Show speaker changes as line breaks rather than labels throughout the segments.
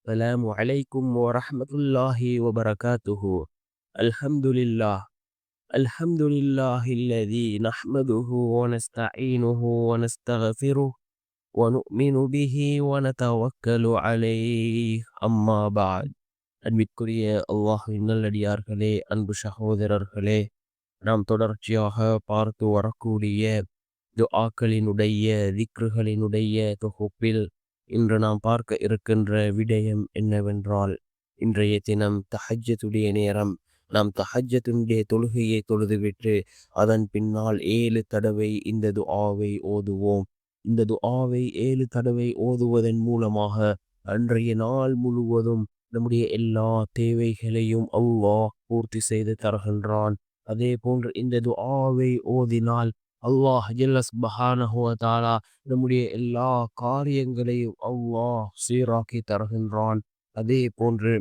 السلام عليكم ورحمة الله وبركاته الحمد لله الحمد لله الذي نحمده ونستعينه ونستغفره ونؤمن به ونتوكل عليه أما بعد அன்பிற்குரிய அல்லாஹின் நல்லடியார்களே அன்பு சகோதரர்களே நாம் தொடர்ச்சியாக பார்த்து வரக்கூடிய துஆக்களினுடைய திக்ருகளினுடைய தொகுப்பில் இன்று நாம் பார்க்க இருக்கின்ற விடயம் என்னவென்றால் இன்றைய தினம் தஹஜத்துடைய நேரம். நாம் தஹஜத்தினுடைய தொழுகையை தொழுதுவிட்டு அதன் பின்னால் ஏழு தடவை இந்த துஆவை ஓதுவோம். இந்த துஆவை ஏழு தடவை ஓதுவதன் மூலமாக அன்றைய நாள் முழுவதும் நம்முடைய எல்லா தேவைகளையும் அல்லாஹ் பூர்த்தி செய்து தருகின்றான். அதே போன்று இந்த துஆவை ஓதினால் அல்லாஹ் ஜல்லஸ் பஹானஹுவதாலா நம்முடைய எல்லா காரியங்களையும் அல்லாஹ் சீராக்கி தருகின்றான். அதே போன்று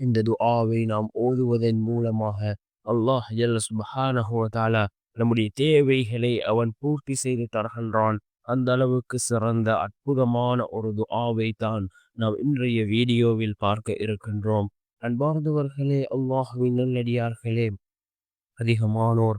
இந்த துஆவை நாம் ஓதுவதன் மூலமாக அல்லாஹ் ஜல்லஸ் பஹானஹுவதாலா நம்முடைய தேவைகளை அவன் பூர்த்தி செய்து தருகின்றான். அந்த அளவுக்கு சிறந்த அற்புதமான ஒரு துஆவை தான் நாம் இன்றைய வீடியோவில் பார்க்க இருக்கின்றோம். அன்பார்ந்தவர்களே அல்லாஹுவின் நல்லடியார்களே அதிகமானோர்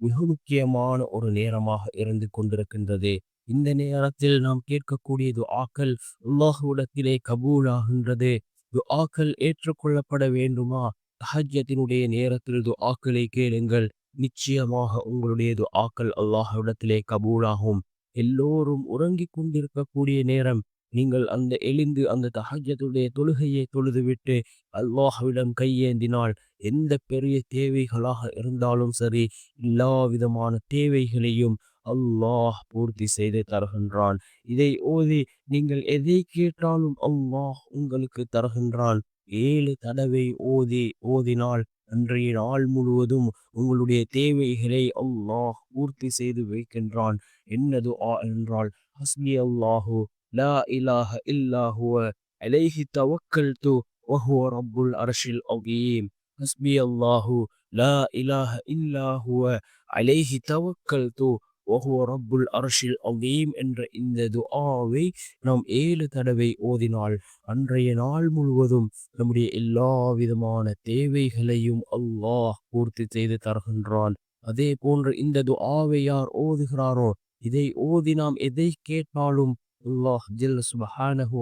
மிக முக்கியமான ஒரு நேரமாக இருந்து கொண்டிருக்கின்றது. இந்த நேரத்தில் நாம் கேட்கக்கூடிய துஆக்கள் அல்லாஹுடத்திலே கபூலாகின்றது. துஆக்கள் ஏற்றுக்கொள்ளப்பட வேண்டுமா? தஹஜத்தினுடைய நேரத்தில் துஆக்களை கேளுங்கள். நிச்சயமாக உங்களுடைய துஆக்கள் அல்லாஹ்விடத்திலே கபூலாகும். எல்லோரும் உறங்கிக் கொண்டிருக்கக்கூடிய நேரம் நீங்கள் அந்த எழுந்து அந்த தஹஜத்துடைய தொழுகையை தொழுதுவிட்டு அல்லாஹ்விடம் கையேந்தினால் எந்த பெரிய தேவைகளாக இருந்தாலும் சரி எல்லா விதமான தேவைகளையும் அல்லாஹ் பூர்த்தி செய்து தருகின்றான். இதை ஓதி நீங்கள் எதை கேட்டாலும் அல்லாஹ் உங்களுக்கு தருகின்றான். ஏழு தடவை ஓதி ஓதினால் அன்றைய நாள் முழுவதும் உங்களுடைய தேவைகளை அல்லாஹ் பூர்த்தி செய்து வைக்கின்றான். என்னது ஆ என்றால் ஹஸ்பி அல்லாஹு லா இலாஹ இல்லாஹுவ அலைஹி தவக்கல் து வஹுவ ரப்புல் அரஷில் அகீம் ஹஸ்பி அல்லாஹு லா இலாஹ இல்லாஹுவ அலைஹி தவக்கல் து வஹுவ ரப்புல் அரஷில் அகீம் என்ற இந்த துஆவை நாம் ஏழு தடவை ஓதினால் அன்றைய நாள் முழுவதும் நம்முடைய எல்லா விதமான தேவைகளையும் அல்லாஹ் பூர்த்தி செய்து தருகின்றான். அதே போன்று இந்த துஆவை யார் ஓதுகிறாரோ இதை ஓதி நாம் எதை கேட்டாலும் அல்லாஹ் ஜில் சுபஹானஹு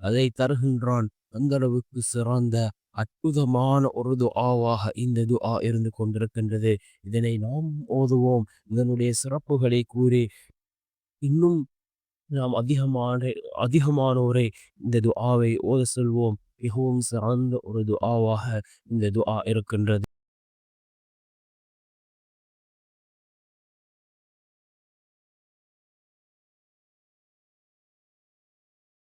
அதை தருகின்றான். அந்த அளவுக்கு சிறந்த அற்புதமான ஒரு துஆவாக இந்த துஆ இருந்து கொண்டிருக்கின்றது. இதனை நாம் ஓதுவோம். இதனுடைய சிறப்புகளை கூறி இன்னும் நாம் அதிகமான அதிகமானோரை இந்த துஆவை ஓத சொல்வோம். மிகவும் சிறந்த ஒரு துஆவாக இந்த துஆ இருக்கின்றது.